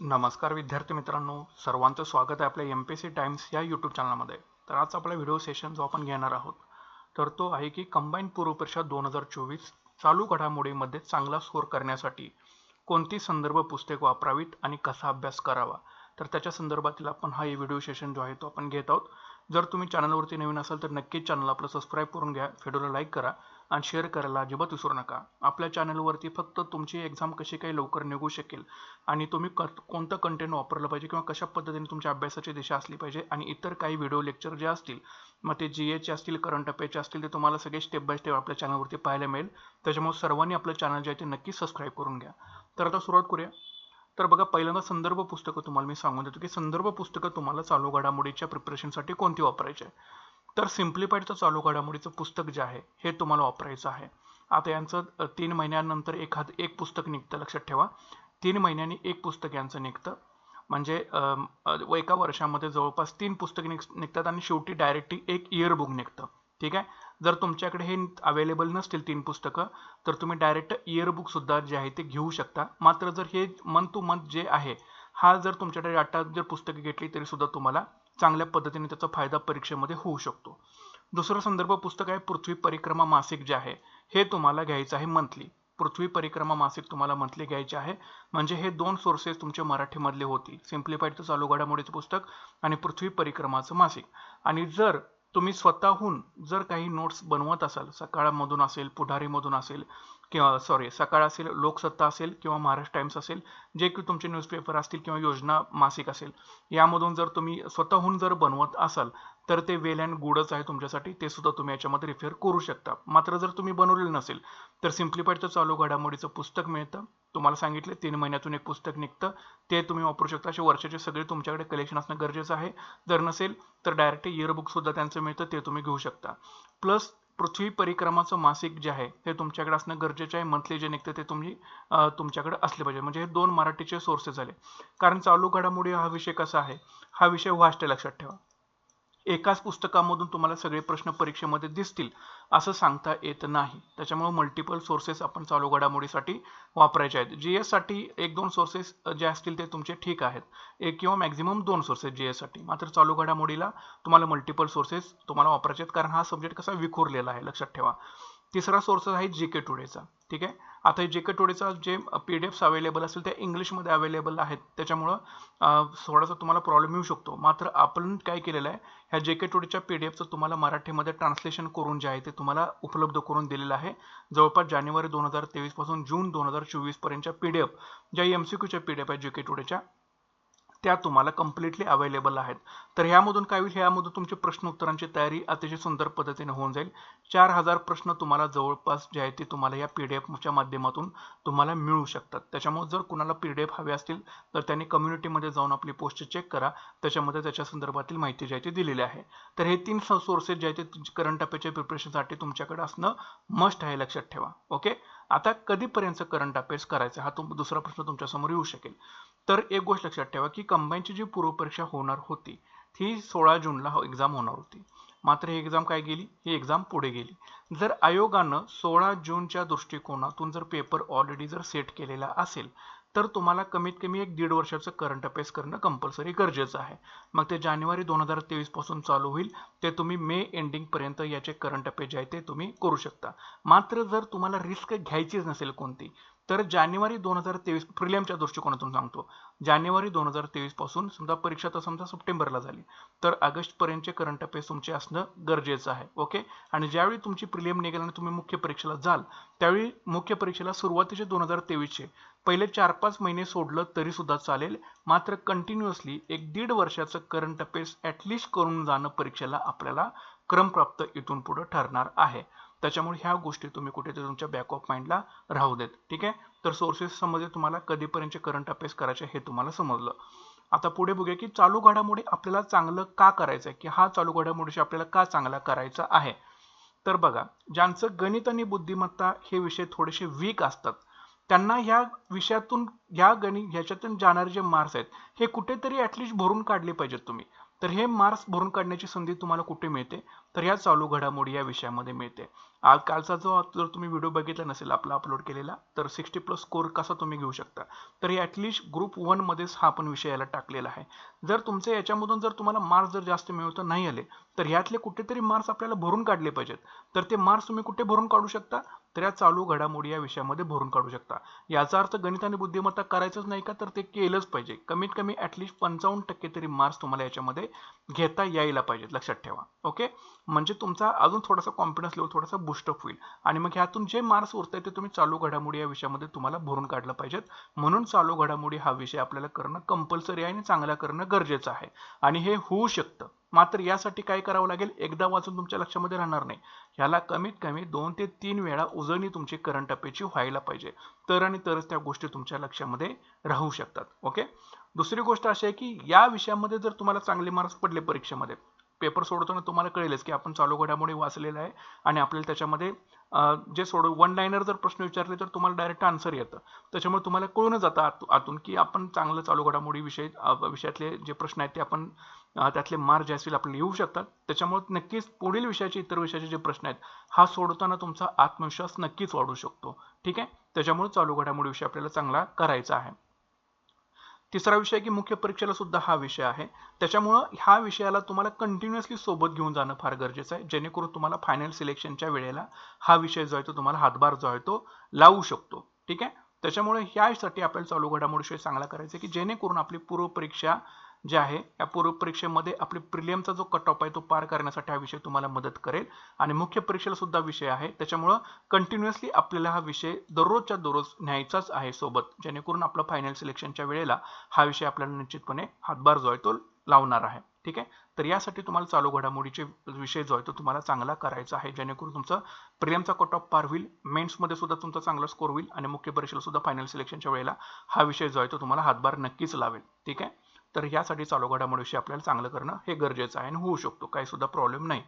नमस्कार विद्यार्थी मित्रांनो सर्वांचं स्वागत आहे आपल्या एम पी सी टाइम्स या यूट्यूब चॅनलमध्ये तर आज आपला व्हिडिओ सेशन जो आपण घेणार आहोत तर तो आहे की कंबाईन पूर्व परीक्षा दोन हजार चोवीस चालू घडामोडीमध्ये चांगला स्कोर करण्यासाठी कोणती संदर्भ पुस्तक वापरावीत आणि कसा अभ्यास करावा? तर त्याच्या संदर्भातील आपण हा व्हिडिओ सेशन जो आहे तो आपण घेत आहोत. जर तुम्ही चॅनलवरती नवीन असाल तर नक्कीच चॅनल आपलं सबस्क्राईब करून घ्या व्हिडिओला लाईक करा. आणि शेअर करायला अजिबात विसरू नका. आपल्या चॅनलवरती फक्त तुमची एक्झाम कशी काही लवकर निघू शकेल आणि तुम्ही क कोणतं कंटेंट वापरलं पाहिजे किंवा कशा पद्धतीने तुमच्या अभ्यासाची दिशा असली पाहिजे आणि इतर काही व्हिडिओ लेक्चर जे असतील मग ते जी एचे असतील करंट अफेअरचे असतील ते तुम्हाला सगळे स्टेप बाय स्टेप आपल्या चॅनलवरती पाहायला मिळेल. त्याच्यामुळे सर्वांनी आपलं चॅनल जे आहे ते नक्की सबस्क्राईब करून घ्या. तर आता सुरुवात करूया. तर बघा पहिल्यांदा संदर्भ पुस्तकं तुम्हाला मी सांगून देतो की संदर्भ पुस्तकं तुम्हाला चालू घडामोडीच्या प्रिपरेशनसाठी कोणती वापरायची आहे? तर सिम्प्लिफाईडचं चालू घडामोडीचं पुस्तक जे आहे हे तुम्हाला वापरायचं आहे. आता यांचं तीन महिन्यानंतर एखाद एक पुस्तक निघतं लक्षात ठेवा. तीन महिन्यांनी एक पुस्तक यांचं निघतं. म्हणजे व एका वर्षामध्ये जवळपास तीन पुस्तके निघ निघतात आणि शेवटी डायरेक्टली एक इयरबुक निघतं. ठीक आहे? जर तुमच्याकडे हे अवेलेबल नसतील तीन पुस्तकं तर तुम्ही डायरेक्ट इयरबुकसुद्धा सुद्धा जे आहे ते घेऊ शकता. मात्र जर हे मंथ टू मंथ जे आहे हा जर तुमच्याकडे आता जर पुस्तके घेतली तरी सुद्धा तुम्हाला चांगल्या पद्धतीने त्याचा फायदा परीक्षेमध्ये होऊ शकतो. दुसरं संदर्भ पुस्तक आहे पृथ्वी परिक्रमा मासिक जे आहे हे तुम्हाला घ्यायचं आहे मंथली पृथ्वी परिक्रमा मासिक तुम्हाला मंथली घ्यायचे आहे. म्हणजे हे दोन सोर्सेस तुमचे मराठीमधले होतील सिम्प्लिफाईडचं चालू घडामोडीचं पुस्तक आणि पृथ्वी परिक्रमाचं मासिक. आणि जर तुम्ही स्वतःहून जर काही नोट्स बनवत असाल सकाळमधून असेल पुढारीमधून असेल किंवा सॉरी सकाळ असेल लोकसत्ता असेल किंवा महाराष्ट्र टाइम्स असेल जे की तुमचे न्यूजपेपर असतील किंवा योजना मासिक असेल यामधून जर तुम्ही स्वतःहून जर बनवत असाल तर ते वेल अँड गुडच आहे तुमच्यासाठी ते सुद्धा तुम्ही याच्यामध्ये रिफेअर करू शकता. मात्र जर तुम्ही बनवलेलं नसेल तर सिम्प्लिफाईडचं चालू घडामोडीचं पुस्तक मिळतं. तुम्हाला सांगितले तीन महिन्यातून एक पुस्तक निघतं. ते तुम्ही वापरू शकता. असे वर्षाचे सगळे तुमच्याकडे कलेक्शन असणं गरजेचं आहे. जर नसेल तर डायरेक्ट इयरबुक सुद्धा त्यांचं मिळतं ते तुम्ही घेऊ शकता. प्लस पृथ्वी परिक्रमाचं मासिक जे आहे ते तुमच्याकडे असणं गरजेचं आहे. मंथली जे निघतं ते तुम्ही तुमच्याकडे असले पाहिजे. म्हणजे हे दोन मराठीचे सोर्सेस झाले कारण चालू घडामोडी हा विषय कसा आहे? हा विषय वास्ट आहे लक्षात ठेवा. एकाच पुस्तकामधून तुम्हाला सगळे प्रश्न परीक्षेमध्ये दिसतील असं सांगता येत नाही. त्याच्यामुळे मल्टिपल सोर्सेस आपण चालू घडामोडीसाठी वापरायचे आहेत. जी एससाठी एक दोन सोर्सेस जे असतील ते तुमचे ठीक आहेत. एक किंवा मॅक्झिमम दोन सोर्सेस जी एससाठी मात्र चालू घडामोडीला तुम्हाला मल्टिपल सोर्सेस तुम्हाला वापरायचे आहेत. कारण हा सब्जेक्ट कसा विखुरलेला आहे लक्षात ठेवा. तिसरा सोर्सेस आहे जी के टुडेचा ठीक आहे? आता जे के टुडेचा J P D Fs available असतील ते इंग्लिशमध्ये अवेलेबल आहेत. त्याच्यामुळं थोडासा तुम्हाला प्रॉब्लेम येऊ शकतो. मात्र आपण काय केलेलं आहे ह्या जे के टुडेच्या पी डी एफचं तुम्हाला मराठीमध्ये ट्रान्सलेशन करून जे आहे ते तुम्हाला उपलब्ध करून दिलेलं आहे. जवळपास जानेवारी दोन हजार तेवीसपासून जून दोन हजार चोवीसपर्यंतच्या पी डी एफ ज्या एम सी क्यूच्या पी डी एफ आहेत जे के टुडेच्या त्या तुम्हाला कम्प्लिटली अवेलेबल आहेत. तर ह्यामधून काय होईल? ह्यामधून तुमची प्रश्न उत्तरांची तयारी अतिशय सुंदर पद्धतीने होऊन जाईल. चार हजार प्रश्न तुम्हाला जवळपास जे आहे ते तुम्हाला या पी डी एफच्या माध्यमातून तुम्हाला मिळू शकतात. त्याच्यामुळे जर कुणाला पी डी एफ हवे असतील तर त्यांनी कम्युनिटीमध्ये जाऊन आपली पोस्ट चेक करा. त्याच्यामध्ये त्याच्या संदर्भातील माहिती जी आहे ती दिलेली आहे. तर हे तीन सोर्सेस जे आहे ते करंट अफेअरच्या प्रिपरेशनसाठी तुमच्याकडे असणं मस्ट आहे लक्षात ठेवा. ओके आता कधीपर्यंत करंट अफेअर्स करायचं? हा तुम दुसरा प्रश्न तुमच्यासमोर येऊ शकेल. तर एक गोष्ट लक्षात ठेवा की कंबाईनची जी पूर्वपरीक्षा होणार होती ती सोळा जूनला हो, एक्झाम होणार होती. मात्र ही एक्झाम काय गेली? ही एक्झाम पुढे गेली. जर आयोगानं सोळा जूनच्या दृष्टिकोनातून जर पेपर ऑलरेडी जर सेट केलेला असेल तर तुम्हाला कमीत कमी एक दीड वर्षाचं करंट अफेअर्स करणं कंपल्सरी गरजेचं आहे. मग ते जानेवारी दोन हजार तेवीसपासून चालू होईल. ते तुम्ही मे एंडिंग पर्यंत याचे करंट अफेअर्स जे आहे ते तुम्ही करू शकता. मात्र जर तुम्हाला रिस्क घ्यायचीच नसेल कोणती तर जानेवारी दोन हजार तेवीस प्रिलियमच्या दृष्टिकोनातून सांगतो. जानेवारी दोन हजार तेवीसपासून समजा परीक्षा तर समजा सप्टेंबरला झाली. तर ऑगस्ट पर्यंतचे करंट अफेअर्स तुमचे असणं गरजेचं आहे ओके आणि ज्यावेळी तुमची प्रिलियम निघेल आणि तुम्ही मुख्य परीक्षेला जाल त्यावेळी मुख्य परीक्षेला सुरुवातीचे दोन हजार तेवीसचे पहिले चार पाच महिने सोडलं तरी सुद्धा चालेल. मात्र कंटिन्युअसली एक दीड वर्षाचं करंट अफेअर्स ॲटलिस्ट करून जाणं परीक्षेला आपल्याला क्रमप्राप्त इथून पुढे ठरणार आहे. त्याच्यामुळे ह्या गोष्टी तुम्ही कुठेतरी तुमच्या बॅक ऑफ माइंडला राहू देत. ठीक आहे? तर सोर्सेस समजले तुम्हाला कधीपर्यंत करंट अफेअर्स करायचे हे तुम्हाला समजलं. आता पुढे बघूया की चालू घडामोडी आपल्याला चांगलं का करायचं आहे की हा चालू घडामोडीशी आपल्याला का चांगला करायचा आहे? तर बघा ज्यांचं गणित आणि बुद्धिमत्ता हे विषय थोडेसे वीक असतात त्यांना ह्या विषयातून ह्या गणित ह्याच्यातून जाणारे जे मार्क्स आहेत हे कुठेतरी ऍटलिस्ट भरून काढले पाहिजेत तुम्ही. तर हे मार्क्स भरून काढण्याची संधी तुम्हाला कुठे मिळते? तर या चालू घडामोडी या विषयामध्ये मिळते. आज कालचा जो जर तुम्ही व्हिडिओ बघितला नसेल आपला अपलोड केलेला तर सिक्स्टी प्लस स्कोर कसा तुम्ही घेऊ शकता? तर ॲटलिस्ट ग्रुप वनमध्येच हा आपण विषय याला टाकलेला आहे. जर तुमचे याच्यामधून जर तुम्हाला मार्क्स जर जास्त मिळवता नाही आले तर ह्यातले कुठेतरी मार्क्स आपल्याला भरून काढले पाहिजेत. तर ते मार्क्स तुम्ही कुठे भरून काढू शकता? तर या चालू घडामोडी या विषयामध्ये भरून काढू शकता. याचा अर्थ गणित आणि बुद्धिमत्ता करायचंच नाही का? तर ते केलंच पाहिजे. कमीत कमी ॲटलिस्ट पंचावन्न टक्के तरी मार्क्स तुम्हाला याच्यामध्ये घेता यायला पाहिजेत. लक्षात ठेवा. ओके म्हणजे तुमचा अजून थोडासा कॉन्फिडन्स लेवल थोडासा बुस्टअप होईल. आणि मग ह्यातून जे मार्क्स उरतात ते तुम्ही चालू घडामोडी या विषयामध्ये तुम्हाला भरून काढलं पाहिजेत. म्हणून चालू घडामोडी हा विषय आपल्याला करणं कंपल्सरी आहे आणि चांगला करणं गरजेचं आहे. आणि हे होऊ शकतं. मात्र यासाठी काय करावं लागेल? एकदा वाचून तुमच्या लक्षामध्ये राहणार नाही. ह्याला कमीत कमी दोन ते तीन वेळा उजळणी तुमची करंट अफेअरची व्हायला पाहिजे. तर आणि तरच त्या गोष्टी तुमच्या लक्षामध्ये राहू शकतात. ओके दुसरी गोष्ट अशी आहे की या विषयामध्ये जर तुम्हाला चांगले मार्क्स पडले परीक्षेमध्ये पेपर सोडवताना तुम्हाला कळेलच की आपण चालू घडामोडी वाचलेला आहे आणि आपल्याला त्याच्यामध्ये जे सोडव वन लाईनर जर प्रश्न विचारले तर तुम्हाला डायरेक्ट आन्सर येतं. त्याच्यामुळे तुम्हाला कळूनच जातं आत आतून की आपण चांगलं चालू घडामोडी विषय विषयातले जे प्रश्न आहेत ते आपण त्यातले मार्क जे असतील आपल्याला येऊ शकतात. त्याच्यामुळे नक्कीच पुढील विषयाचे इतर विषयाचे जे प्रश्न आहेत हा सोडवताना तुमचा आत्मविश्वास नक्कीच वाढू शकतो. ठीक आहे? त्याच्यामुळे चालू घडामोडी विषय आपल्याला चांगला करायचा आहे. तिसरा विषय की मुख्य परीक्षेला सुद्धा हा विषय आहे. त्याच्यामुळं ह्या विषयाला तुम्हाला कंटिन्युअसली सोबत घेऊन जाणं फार गरजेचं आहे. जेणेकरून तुम्हाला फायनल सिलेक्शनच्या वेळेला हा विषय जो आहे तो तुम्हाला हातभार जो आहे तो लावू शकतो. ठीक आहे? त्याच्यामुळे ह्यासाठी आपल्याला चालू घडामोडीशिवाय चांगला करायचा की जेणेकरून आपली पूर्व परीक्षा जे आहे या पूर्व परीक्षेमध्ये आपली प्रिलियमचा जो कट ऑफ आहे तो पार करण्यासाठी हा विषय तुम्हाला मदत करेल. आणि मुख्य परीक्षेला सुद्धा विषय आहे. त्याच्यामुळं कंटिन्युअसली आपल्याला हा विषय दररोजच्या दररोज न्यायचाच आहे सोबत. जेणेकरून आपलं फायनल सिलेक्शनच्या वेळेला हा विषय आपल्याला निश्चितपणे हातभार जो आहे तो लावणार आहे. ठीक आहे? तर यासाठी तुम्हाला चालू घडामोडीचे विषय जो आहे तो तुम्हाला चांगला करायचा आहे. जेणेकरून तुमचं प्रिलियमचा कट ऑफ पार होईल. मेन्समध्ये सुद्धा तुमचा चांगला स्कोर होईल. आणि मुख्य परीक्षेला सुद्धा फायनल सिलेक्शनच्या वेळेला हा विषय जो आहे तो तुम्हाला हातभार नक्कीच लावेल. ठीक आहे? तर यासाठी चालू घडामोडीशी आपल्याला चांगलं करणं हे गरजेचं आहे आणि होऊ शकतो काही सुद्धा प्रॉब्लेम नाही.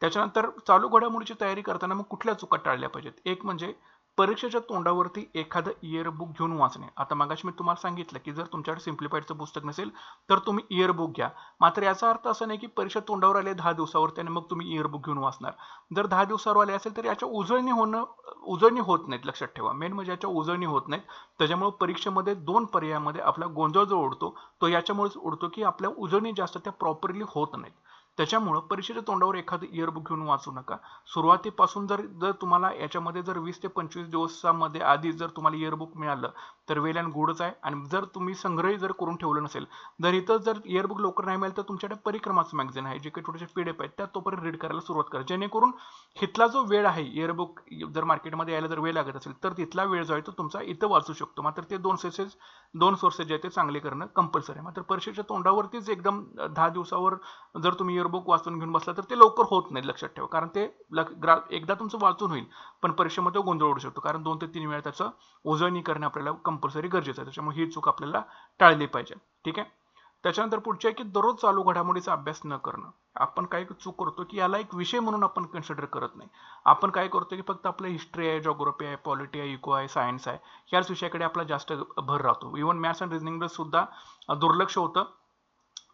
त्याच्यानंतर चालू घडामोडीची तयारी करताना मग कुठल्या चुका टाळल्या पाहिजेत? एक म्हणजे परीक्षेच्या तोंडावरती एखादं इयरबुक घेऊन वाचणे. आता मागाशी मी तुम्हाला सांगितलं की जर तुमच्याकडे सिम्प्लिफाईडचं पुस्तक नसेल तर तुम्ही इयरबुक घ्या. मात्र याचा अर्थ असा नाही की परीक्षा तोंडावर आले दहा दिवसावरती आणि मग तुम्ही इयरबुक घेऊन वाचणार. जर दहा दिवसावर आले असेल तर याच्या उजळणी होणं उजळणी होत नाहीत लक्षात ठेवा. मेन म्हणजे याच्या उजळणी होत नाहीत. त्याच्यामुळे परीक्षेमध्ये दोन पर्यायामध्ये आपला गोंधळ जो उडतो तो याच्यामुळेच उडतो की आपल्या उजळणी जास्त त्या प्रॉपरली होत नाहीत. त्याच्यामुळं परीक्षेच्या तोंडावर एखादं इयरबुक घेऊन वाचू नका. सुरुवातीपासून जर जर तुम्हाला याच्यामध्ये जर वीस ते पंचवीस दिवसामध्ये आधी जर तुम्हाला इयरबुक मिळालं तर वेल अँड गुडच आहे. आणि जर तुम्ही संग्रही जर करून ठेवलं नसेल जर इथं जर इयरबुक लवकर नाही मिळालं तर तुमच्याकडे परिक्रमाचं मॅगझिन आहे जे काही छोटेसे पीडीएफ आहेत त्या तोपर्यंत रीड करायला सुरुवात करा. जेणेकरून इथला जो वेळ आहे इयरबुक जर मार्केटमध्ये यायला जर वेळ लागत असेल तर तिथला वेळ जो आहे तो तुमचा इथं वाचू शकतो. मात्र ते दोन सोर्सेस दोन सोर्सेस जे आहेत ते चांगले करणं कंपल्सरी आहे. मात्र परीक्षेच्या तोंडावरतीच एकदम दहा दिवसावर जर तुम्ही बुक वाचून घेऊन बसला तर ते लवकर होत नाही लक्षात ठेवा. कारण ते एकदा तुमचं वाचून होईल पण परीक्षेमध्ये गोंधळ उडू शकतो. कारण दोन ते तीन वेळा त्याचं उजळणी करणे आपल्याला कंपल्सरी गरजेचं आहे. त्याच्यामुळे ही चूक आपल्याला टाळली पाहिजे. ठीक आहे? त्याच्यानंतर पुढचे आहे की दररोज चालू घडामोडीचा अभ्यास न करणं. आपण काय चूक करतो की याला एक विषय म्हणून आपण कन्सिडर करत नाही. आपण काय करतो की फक्त आपलं हिस्ट्री आहे जॉग्राफी आहे पॉलिटी आहे इको आहे सायन्स आहे याच विषयाकडे आपला जास्त भर राहतो. इव्हन मॅथ्स अँड रिझनिंगला सुद्धा दुर्लक्ष होतं.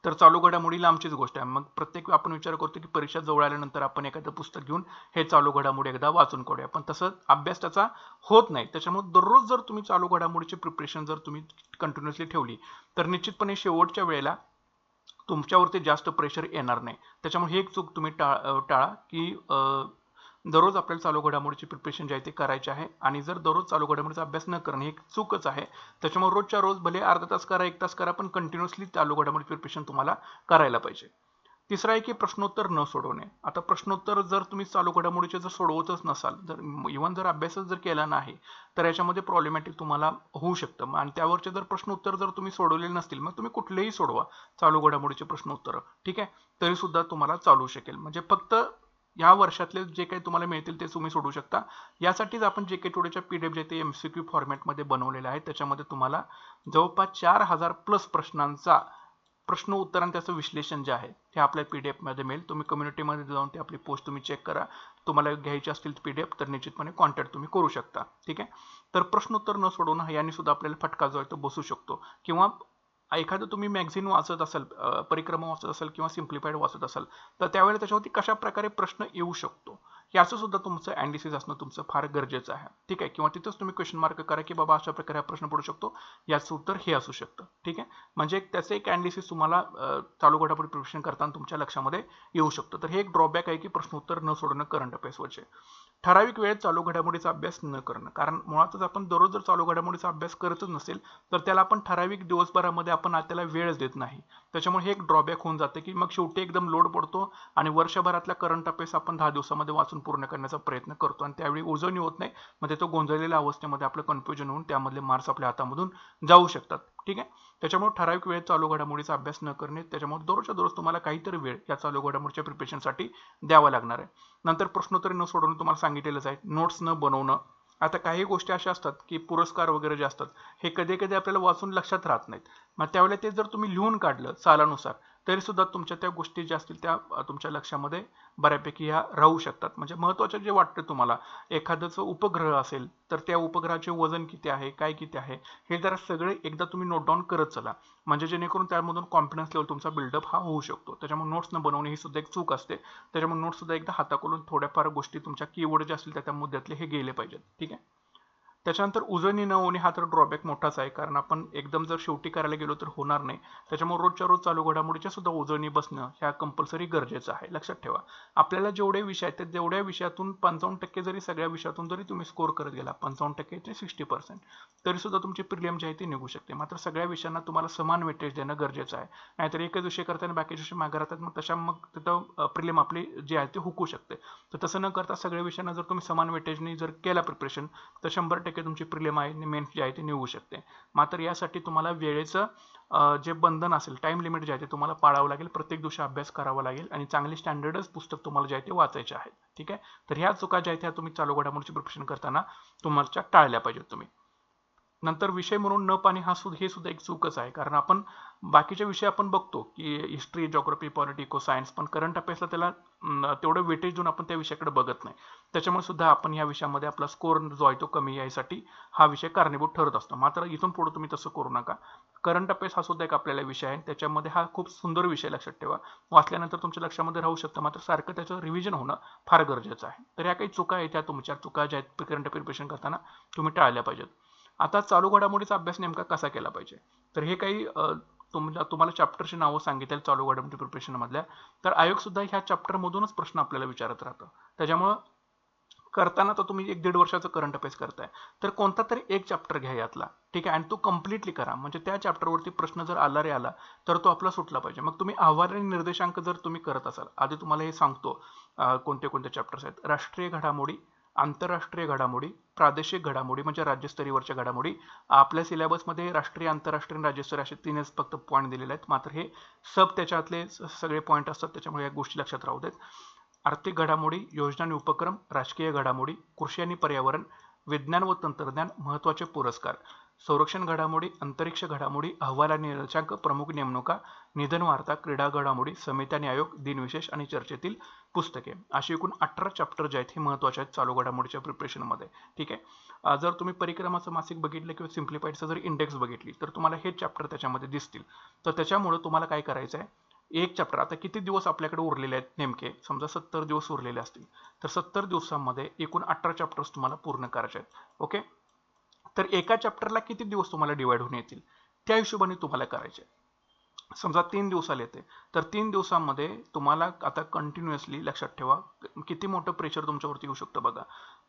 तर चालू घडामोडी लांबचीच गोष्ट आहे. मग प्रत्येक आपण विचार करतो की परीक्षा जवळ आल्यानंतर आपण एखादं पुस्तक घेऊन हे चालू घडामोडी एकदा वाचून काढूया. पण तसं अभ्यास त्याचा होत नाही. त्याच्यामुळे दररोज जर तुम्ही चालू घडामोडीची प्रिपरेशन जर तुम्ही कंटिन्युअसली ठेवली तर निश्चितपणे शेवटच्या वेळेला तुमच्यावरती जास्त प्रेशर येणार नाही. त्याच्यामुळे ही एक चूक तुम्ही टाळा टाळा की दररोज आपल्याला चालू घडामोडीची प्रिपरेशन जे आहे ते करायचे आहे. आणि जर दररोज चालू घडामोडीचा अभ्यास न करणं हे चूकच आहे. त्याच्यामुळे रोजच्या रोज भले अर्धा तास करा एक तास करा पण कंटिन्युअसली चालू घडामोडी प्रिपरेशन तुम्हाला करायला पाहिजे. तिसरा आहे की प्रश्नोत्तर न सोडवणे. आता प्रश्नोत्तर जर तुम्ही चालू घडामोडीचे जर सोडवतच नसाल जर इव्हन जर अभ्यासच जर केला नाही तर याच्यामध्ये प्रॉब्लेमॅटिक तुम्हाला होऊ शकतं. आणि त्यावरचे जर प्रश्नोत्तर जर तुम्ही सोडवलेले नसतील मग तुम्ही कुठलेही सोडवा चालू घडामोडीचे प्रश्नोत्तर. ठीक आहे? तरी सुद्धा तुम्हाला चालू शकेल. म्हणजे फक्त या वर्षातले जे काही तुम्हाला मिळतील ते तुम्ही सोडू शकता. यासाठीच आपण जे के टुडेच्या पी डी एफ जे ते एम सी क्यू फॉर्मॅटमध्ये बनवलेले आहे त्याच्यामध्ये तुम्हाला जवळपास चार हजार प्लस प्रश्नांचा प्रश्न उत्तर आणि त्याचं विश्लेषण जे आहे ते आपल्या पी डी एफमध्ये मिळेल. तुम्ही कम्युनिटीमध्ये जाऊन ते आपली पोस्ट तुम्ही चेक करा. तुम्हाला घ्यायची असतील पी डी एफ तर निश्चितपणे कॉन्टॅक्ट तुम्ही करू शकता. ठीक आहे? तर प्रश्नोत्तर न सोडवणं याने सुद्धा आपल्याला फटका जो आहे तो बसू शकतो. किंवा एखादं तुम्ही मॅगझिन वाचत असाल परिक्रमा वाचत असाल किंवा सिम्प्लिफाईड वाचत असाल तर त्यावेळेला त्याच्यावरती कशा प्रकारे प्रश्न येऊ शकतो? याचं सुद्धा तुमचं अँडिसिस असणं तुमचं फार गरजेचं आहे. ठीक आहे? किंवा तिथंच तुम्ही क्वेश्चन मार्क करा की बाबा अशा प्रकारे हा प्रश्न पडू शकतो. याचं उत्तर हे असू शकतं. ठीक आहे? म्हणजे त्याचं एक अँडिसिस तुम्हाला चालू घडामोडी प्रिपरेशन करताना तुमच्या लक्षामध्ये येऊ शकतं. तर हे एक ड्रॉबॅक आहे की प्रश्न उत्तर न सोडणं करंट अफेअर्सवरचे ठराविक वेळेत चालू घडामोडीचा अभ्यास न करणं. कारण मुळातच आपण दररोज जर चालू घडामोडीचा अभ्यास करतच नसेल तर त्याला आपण ठराविक दिवसभरामध्ये आपण त्याला वेळच देत नाही. त्याच्यामुळे हे एक ड्रॉबॅक होऊन जाते की मग शेवटी एकदम लोड पडतो आणि वर्षभरातल्या करंट अफेअर्स आपण दहा दिवसामध्ये वाचून पूर्ण करण्याचा प्रयत्न करतो. आणि त्यावेळी ओझोनी होत नाही म्हणजे तो गोंधळलेल्या अवस्थेमध्ये आपलं कन्फ्युजन होऊन त्यामधले मार्क्स आपल्या हातामधून जाऊ शकतात. ठीक आहे? त्याच्यामुळे ठराविक वेळेत चालू घडामोडीचा अभ्यास न करणे त्याच्यामुळे दररोजच्या दररोज तुम्हाला काहीतरी वेळ या चालू घडामोडीच्या प्रिपरेशनसाठी द्यावा लागणार आहे. नंतर प्रश्नोत्तरी न सोडवणं तुम्हाला सांगितलेलंच आहे. नोट्स न बनवणं. आता काही गोष्टी अशा असतात की पुरस्कार वगैरे जे असतात हे कधी कधी आपल्याला वाचून लक्षात राहत नाहीत. मग त्यावेळेला ते जर तुम्ही लिहून काढलं सालानुसार तरीसुद्धा तुमच्या त्या गोष्टी ज्या असतील त्या तुमच्या लक्षामध्ये बऱ्यापैकी ह्या राहू शकतात. म्हणजे महत्त्वाचं जे वाटतं तुम्हाला एखाद्याचं उपग्रह असेल तर त्या उपग्रहाचे वजन किती आहे काय किती आहे हे जरा सगळे एकदा तुम्ही नोट डाऊन करत चला. म्हणजे जेणेकरून त्यामधून कॉन्फिडन्स लेवल तुमचा बिल्डअप हा होऊ शकतो. त्याच्यामुळे नोट्स न बनवणे ही सुद्धा एक चूक असते. त्याच्यामुळे नोट्स सुद्धा एकदा हाताकडून थोड्याफार गोष्टी तुमच्या कीवर्ड ज्या असतील त्या त्या मुद्द्यातले हे गेले पाहिजेत. ठीक आहे? त्याच्यानंतर उजळणी न होणे हा तर ड्रॉबॅक मोठाच आहे. कारण आपण एकदम जर शेवटी करायला गेलो तर होणार नाही. त्याच्यामुळे रोजच्या रोज चालू घडामोडीच्या सुद्धा उजळणी बसणं ह्या कंपल्सरी गरजेचं आहे. लक्षात ठेवा. आपल्याला जेवढे विषय आहेत त्या जेवढ्या विषयातून पंचावन्न टक्के जरी सगळ्या विषयातून जरी तुम्ही स्कोर करत गेला पंचावन्न टक्के ते सिक्स्टी पर्सेंट तरी सुद्धा तुमची प्रिलियम जी आहे ती निघू शकते. मात्र सगळ्या विषयांना तुम्हाला समान वेटेज देणं गरजेचं आहे. नाहीतर एकच विषय करताना बाकीचे विषय मागे राहतात मग तशा मग तिथं प्रिलियम आपली जी आहे ती हुकू शकते. तर तसं न करता सगळ्या विषयांना जर तुम्ही समान वेटेजने जर केला प्रिपरेशन तर शंभर टक्के तुमची प्रिलिम आहे मेन्स जी आहे ती निघू शकते. मात्र यासाठी तुम्हाला वेळेचं जे बंधन असेल टाइम लिमिट जे आहे ते तुम्हाला पाळावं लागेल. प्रत्येक दिवशी अभ्यास करावा लागेल आणि चांगली स्टँडर्डच पुस्तक तुम्हाला जे आहे ते वाचायचे आहेत. ठीक आहे? तर ह्या चुका ज्या आहेत त्या तुम्ही चालू घडामोडीची प्रिपरेशन करताना तुम्हाला टाळल्या पाहिजेत तुम्ही. नंतर विषय म्हणून न पाणी हा सुद्धा हे सुद्धा एक चूकच आहे. कारण आपण बाकीचे विषय आपण बघतो की history geography polity eco science पण करंट अफेअर्सला त्याला तेवढं वेटेज देऊन आपण त्या विषयाकडे बघत नाही. त्याच्यामुळे सुद्धा आपण या विषयामध्ये आपला स्कोर जो आहे तो कमी यायसाठी हा विषय कारणीभूत ठरत असतो. मात्र इथून पुढे तुम्ही तसं करू नका. करंट अफेअर्स हा सुद्धा एक आपल्याला विषय आहे. त्याच्यामध्ये हा खूप सुंदर विषय लक्षात ठेवा. वाचल्यानंतर तुमच्या लक्षामध्ये राहू शकतं. मात्र सारखं त्याचं रिव्हिजन होणं फार गरजेचं आहे. तर ह्या काही चुका आहेत त्या तुमच्या चुका ज्या आहेत करंट प्रिपरेशन करताना तुम्ही टाळल्या पाहिजेत. आता चालू घडामोडीचा अभ्यास नेमका कसा केला पाहिजे? तर हे काही अ, तुमच्या तुम्हाला चॅप्टरची नावं सांगितले चालू घडामोडी प्रिपरेशन मधल्या. तर आयोग सुद्धा ह्या चॅप्टर मधूनच प्रश्न आपल्याला विचारत राहतं. त्याच्यामुळं करताना तर तुम्ही एक दीड वर्षाचं करंट अफेअर्स करताय. तर कोणता तरी एक चॅप्टर घ्या यातला. ठीक आहे? आणि तो कम्प्लिटली करा. म्हणजे त्या चॅप्टरवरती प्रश्न जर आला रे आला तर तो आपला सुटला पाहिजे. मग तुम्ही अहवाल आणि निर्देशांक जर तुम्ही करत असाल आधी तुम्हाला हे सांगतो कोणते कोणते चॅप्टर्स आहेत. राष्ट्रीय घडामोडी आंतरराष्ट्रीय घडामोडी प्रादेशिक घडामोडी म्हणजे राज्यस्तरीवरच्या घडामोडी. आपल्या सिलेबसमध्ये राष्ट्रीय आंतरराष्ट्रीय राज्यस्तरीय असे तीनच फक्त पॉईंट दिलेले आहेत. मात्र हे सब त्याच्यातले सगळे पॉईंट असतात. त्याच्यामुळे या गोष्टी लक्षात राहू देत. आर्थिक घडामोडी योजना आणि उपक्रम राजकीय घडामोडी कृषी आणि पर्यावरण विज्ञान व तंत्रज्ञान महत्त्वाचे पुरस्कार. संरक्षण घडामोडी अंतरिक्ष घडामोडी अहवाल आणि प्रमुख नेमणुका निधन वार्ता क्रीडा घडामोडी समित्याने आयोग दिनविशेष आणि चर्चेतील पुस्तके. अशी एकूण अठरा चॅप्टर जे आहेत हे महत्त्वाचे आहेत चालू घडामोडीच्या प्रिपरेशनमध्ये ठीक आहे? जर तुम्ही परिक्रमाचं मासिक बघितलं किंवा सिम्प्लिफाईडचं जर इंडेक्स बघितली तर तुम्हाला हे चॅप्टर त्याच्यामध्ये दिसतील. तर त्याच्यामुळे तुम्हाला काय करायचं आहे एक चॅप्टर आता किती दिवस आपल्याकडे उरलेले आहेत नेमके? समजा सत्तर दिवस उरलेले असतील. तर सत्तर दिवसांमध्ये एकूण अठरा चॅप्टर्स तुम्हाला पूर्ण करायचे आहेत. ओके? तर एका चॅप्टरला किती दिवस तुम्हाला डिवाइड होऊन येतील? त्या हिशोबाने तुम्हाला करायचे समजा तीन दिवसाला येते. तर तीन दिवसांमध्ये तुम्हाला आता कंटिन्युअसली लक्षात ठेवा किती मोठं प्रेशर तुमच्यावरती येऊ शकतं बघा.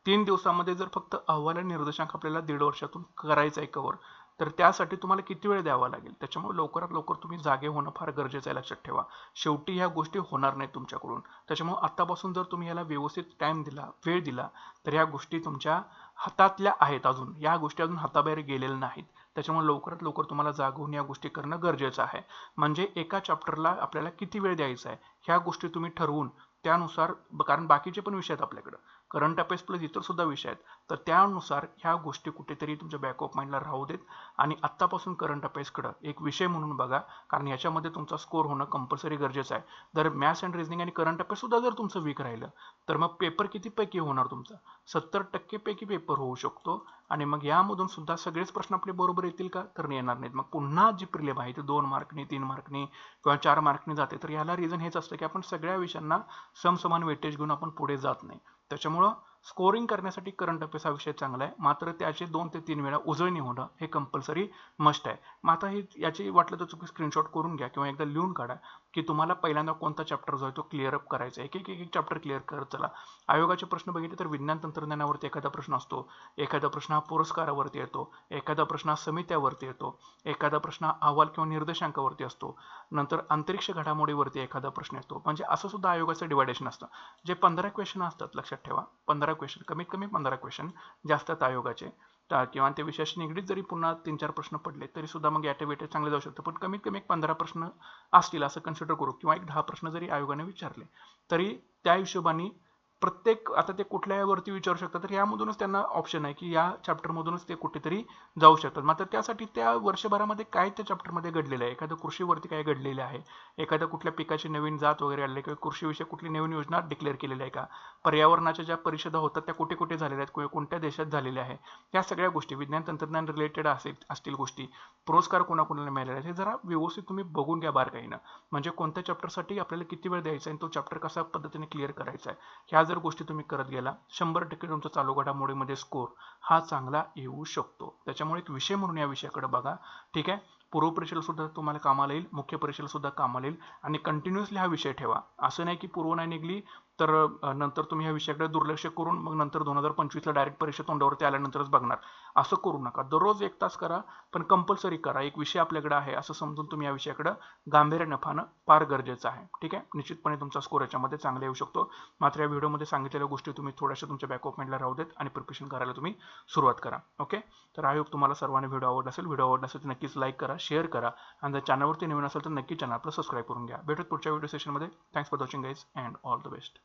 तीन दिवसामध्ये जर फक्त अहवाल आणि निर्देशांक आपल्याला दीड वर्षातून करायचा आहे कवर तर त्यासाठी तुम्हाला किती वेळ द्यावा लागेल? त्याच्यामुळे लवकरात लवकर तुम्ही जागे होणं फार गरजेचं आहे लक्षात ठेवा. शेवटी ह्या गोष्टी होणार नाहीत तुमच्याकडून. त्याच्यामुळे आतापासून जर तुम्ही याला व्यवस्थित टाइम दिला वेळ दिला तर ह्या गोष्टी तुमच्या हातातल्या आहेत अजून. या गोष्टी अजून हाताबाहेर गेलेल्या नाहीत. त्याच्यामुळे लवकरात लवकर तुम्हाला जागवून या गोष्टी करणं गरजेचं आहे. म्हणजे एका चॅप्टरला आपल्याला किती वेळ द्यायचा आहे? ह्या गोष्टी तुम्ही ठरवून त्यानुसार कारण बाकीचे पण विषय आहेत आपल्याकडं. करंट अफेअर्स प्लस इतर सुद्धा विषय आहेत. तर त्यानुसार ह्या गोष्टी कुठेतरी तुमच्या बॅक ऑफ माइंडला राहू देत आणि आत्तापासून करंट अफेअर्सकडं एक विषय म्हणून बघा कारण याच्यामध्ये तुमचा स्कोर होणं कंपल्सरी गरजेचं आहे. जर मॅथ्स अँड रिजनिंग आणि करंट अफेअर्ससुद्धा जर तुमचं वीक राहिलं तर मग पेपर कितीपैकी होणार तुमचा? सत्तर टक्केपैकी पेपर होऊ शकतो आणि मग यामधून सुद्धा सगळेच प्रश्न आपले बरोबर येतील का? तर येणार नाहीत. मग पुन्हा जी प्रिलेम आहे ती दोन मार्कनी तीन मार्कनी किंवा चार मार्कनी जाते. तर याला रिझन हेच असतं की आपण सगळ्या विषयांना समसमान वेटेज घेऊन आपण पुढे जात नाही. त्याच्यामुळं स्कोरिंग करण्यासाठी करंट अफेअर्स हा विषय चांगला आहे. मात्र त्याचे दोन ते तीन वेळा उजळणी होणं हे कंपल्सरी मस्ट आहे. मग आता हे याची वाटलं तर चुकी स्क्रीनशॉट करून घ्या किंवा एकदा लिहून काढा. की तुम्हाला पहिल्यांदा कोणता चॅप्टर जो आहे तो क्लिअर अप करायचा आहे. एक एक एक चॅप्टर क्लिअर करत चला. आयोगाचे प्रश्न बघितले तर विज्ञान तंत्रज्ञानावरती एखादा प्रश्न असतो. एखादा प्रश्न हा पुरस्कारावरती येतो. एखादा प्रश्न हा समित्यावरती येतो. एखादा प्रश्न हा अहवाल किंवा निर्देशांकावरती असतो. नंतर अंतरिक्ष घडामोडीवरती एखादा प्रश्न येतो. म्हणजे असं सुद्धा आयोगाचं डिवायडेशन असतं. जे पंधरा क्वेश्चन असतात लक्षात ठेवा. पंधरा क्वेश्चन कमीत कमी पंधरा क्वेश्चन जास्त आयोगाचे. किंवा त्या विषयाशी निगडीत जरी पुन्हा तीन चार प्रश्न पडले तरी सुद्धा मग ॲटेवेटे चांगले जाऊ शकतं. पण कमीत कमी एक पंधरा प्रश्न असतील असं कन्सिडर करू किंवा एक दहा प्रश्न जरी आयोगाने विचारले तरी त्या हिशोबाने प्रत्येक आता ते कुठल्या वरती विचारू शकतात तर यामधूनच त्यांना ऑप्शन आहे की या चॅप्टरमधूनच ते कुठेतरी जाऊ शकतात. मात्र त्यासाठी त्या वर्षभरामध्ये काय त्या चॅप्टरमध्ये घडलेलं आहे? एखादं कृषीवरती काय घडलेलं आहे? एखाद्या कुठल्या पिकाची नवीन जात वगैरे आलेली किंवा कृषीविषयी कुठली नवीन योजना डिक्लेअर केलेली आहे का? पर्यावरणाच्या ज्या परिषदा होतात त्या कुठे कुठे झालेल्या आहेत? को- कोणत्या देशात झालेल्या आहे? या सगळ्या गोष्टी विज्ञान तंत्रज्ञान रिलेटेड असेल असतील गोष्टी पुरस्कार कोणाकोणाला मिळालेले आहेत हे जरा व्यवस्थित तुम्ही बघून घ्या बारकाईनं. म्हणजे कोणत्या चॅप्टरसाठी आपल्याला किती वेळ द्यायचा आहे आणि तो चॅप्टर कशा पद्धतीने क्लिअर करायचा आहे? ह्या जर गोष्टी तुम्ही करत गेला शंभर टक्के तुमचा चालू घडामोडीमध्ये स्कोर म्हणजे हा चांगला येऊ शकतो. त्याच्यामुळे एक विषय म्हणून या विषयाकडे बघा. ठीक आहे? पूर्व परीक्षेला सुद्धा तुम्हाला कामाला येईल मुख्य परीक्षेला सुद्धा कामाला येईल आणि कंटिन्युअसली हा विषय ठेवा. असं नाही की पूर्व नाही निघली तर नंतर तुम्ही ह्या विषयाकडे दुर्लक्ष करून मग नंतर दोन हजार पंचवीसला डायरेक्ट परीक्षा तोंडावरती आल्यानंतरच बघणार. असं करू नका. दररोज एक तास करा पण कंपल्सरी करा. एक विषय आपल्याकडे आहे असं समजून तुम्ही या विषयाकडे गांभीर्यानं पाहणं फार गरजेचं आहे. ठीक आहे? निश्चितपणे तुमचा स्कोर याच्यामध्ये चांगला येऊ शकतो. मात्र या व्हिडिओमध्ये सांगितलेल्या गोष्टी तुम्ही थोड्याशा तुमच्या बॅकअप माइंडला राहू देत आणि प्रिपरेशन करायला तुम्ही सुरुवात करा. ओके तर आय होप तुम्हाला सर्वांना व्हिडिओ आवडला असेल. व्हिडिओ आवडला असेल तर नक्कीच लाईक करा शेअर करा आणि जर चॅनलवरती नवीन असेल तर नक्की चॅनल आपलं सबस्क्राईब करून घ्या. भेटत पुढच्या व्हिडिओ सेशनमध्ये thanks for watching guys and all the best